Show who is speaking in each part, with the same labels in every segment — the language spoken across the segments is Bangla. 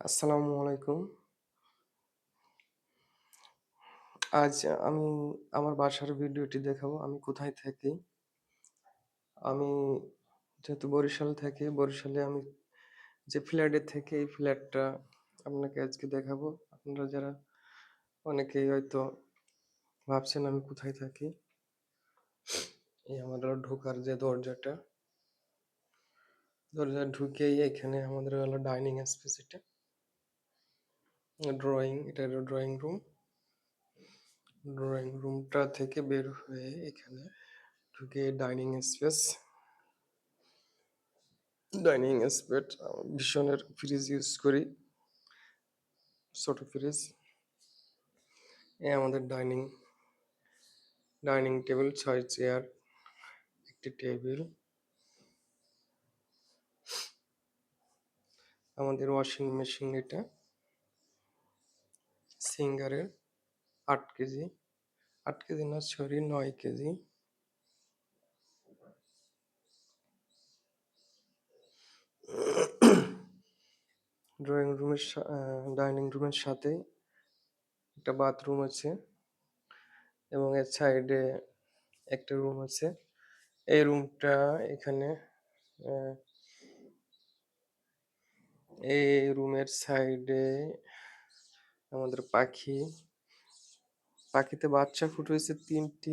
Speaker 1: আসসালামু আলাইকুম। আজ আমি আমার বাসার ভিডিওটি দেখাবো। আমি কোথায় থাকি? আমি যেহেতু বরিশাল থাকি, বরিশালে আমি যে ফ্ল্যাটে থেকে এই ফ্ল্যাটটা আপনাকে আজকে দেখাবো। আপনারা যারা অনেকেই হয়তো ভাবছেন আমি কোথায় থাকি? এই আমাদের ঢোকার যে দরজাটা, দরজা ঢুকেই এখানে আমাদের হলো ডাইনিং স্পেস এটা। ড্রয়িং এটা হলো ড্রয়িং রুম। ড্রয়িং রুমটা থেকে বের হয়ে এখানে ঢুকে ডাইনিং স্পেস ডাইনিং স্পেস ভীষণের ফ্রিজ ইউজ করি। ছোট ফ্রিজ এ আমাদের ডাইনিং ডাইনিং টেবিল ছয় চেয়ার একটি টেবিল আমাদের ওয়াশিং মেশিন এটা। সিঙ্গারের আট কেজি আট কেজি না, সরি, নয় কেজি। ড্রয়িং রুমের ডাইনিং রুমের সাথে একটা বাথরুম আছে এবং এর সাইডে একটা রুম আছে। এই রুমটা এখানে এই রুমের সাইডে আমাদের পাখি। পাখিতে বাচ্চা ফুট হয়েছে তিনটি,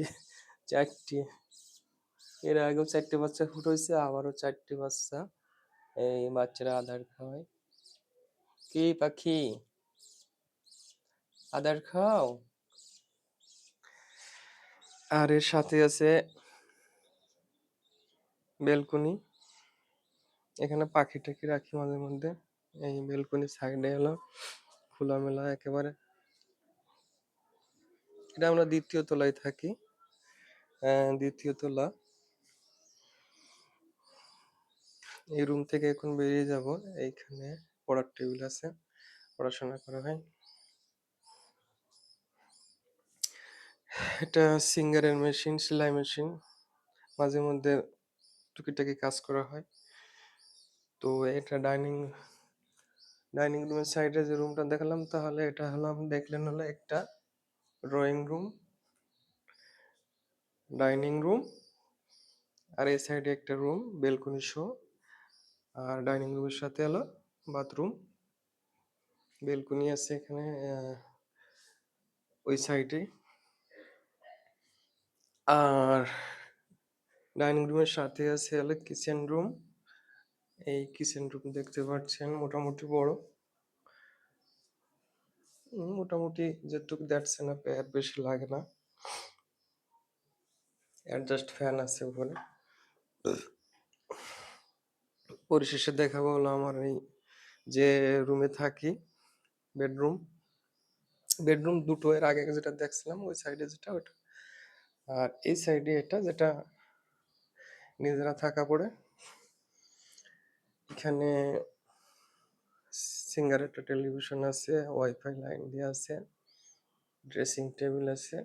Speaker 1: চারটি। এর আগেও চারটে বাচ্চা ফুট হয়েছে আবারও চারটি বাচ্চা। এই বাচ্চারা আধার খাওয়ায়। কি পাখি? আদার খাও? আর এর সাথে আছে বেলকনি। এখানে পাখি টাখি রাখি মাঝে মধ্যে। এই বেলকনির সাইডে হলো খোলামেলা একেবারে। এটা আমরা দ্বিতীয় তলায় থাকি। দ্বিতীয় তলা। এই রুম থেকে এখন বেরিয়ে যাব। এইখানে পড়ার টেবিল আছে। পড়াশোনা করা হয়। এটা সিঙ্গারের মেশিন সেলাই মেশিন মাঝে মধ্যে টুকিটাকি কাজ করা হয়। তো এটা ডাইনিং ডাইনিং রুমের সাইডে যে রুমটা দেখালাম, তাহলে এটা হলো দেখলেন হলো একটা ড্রয়িং রুম, ডাইনিং রুম, আর এই সাইডে একটা রুম, বেলকনি শো আর ডাইনিং রুমের সাথে হলো বাথরুম, বেলকনি আছে এখানে ওই সাইডে, আর ডাইনিং রুমের সাথে আছে হলো কিচেন রুম এই কিচেন রুম দেখতে পাচ্ছেন, মোটামুটি বড়। মোটামুটি যেটুকু দেখছেন আপনি, আর বেশি লাগে না। অ্যাডজাস্ট ফ্যান আছে উপরে। পরিশেষে দেখাবো হলো আমার এই যে রুমে থাকি বেডরুম বেডরুম দুটো, এর আগে যেটা দেখছিলাম, ওই সাইডে যেটা ওটা আর এই সাইডে এটা, যেটা নিজেরা থাকা পড়ে। এখানে সিঙ্গার একটা টেলিভিশন আছে ওয়াইফাই লাইন দিয়ে আছে ড্রেসিং টেবিল আছে।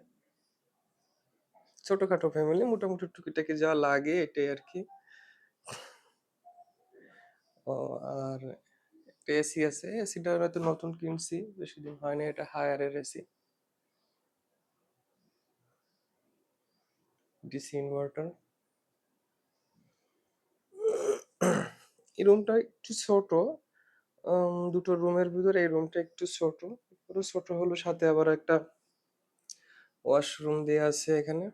Speaker 1: ছোটখাটো ফ্যামিলি মোটামুটি টুকিটাকি যা লাগে এটাই আর কি। ও, আর একটা এসি আছে এসিটা হয়তো নতুন কিনছি, বেশি দিন হয়নি এটা হায়ারের এসি ডিসি ইনভার্টার এই রুমটা একটু ছোট। দুটো রুমের ভিতরে এই রুমটা একটু ছোট। পুরো ছোট হলো, সাথে আবার একটা ওয়াশরুম দেওয়া আছে এখানে।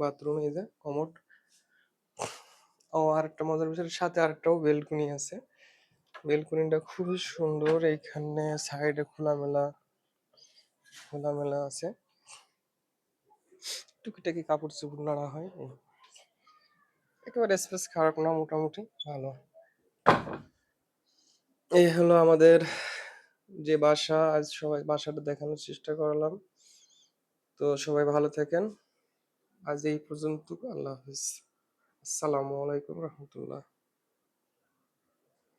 Speaker 1: বাথরুম এই যে কমোড ও আর একটা মজার বিষয়ের সাথে আরেকটাও বেলকনি আছে। বেলকনিটা খুবই সুন্দর, এইখানে সাইডে খোলামেলা খোলামেলা আছে। টুকিটাকি কাপড় চোপড় নাড়া হয়। একেবারে স্পেস খারাপ না, মোটামুটি ভালো। এই হলো আমাদের যে বাসা, আজ সবাই বাসাটা দেখানোর চেষ্টা করলাম। তো সবাই ভালো থাকেন। আজ এই পর্যন্ত আল্লাহ হাফিজ। আসসালামু আলাইকুম রহমতুল্লাহ।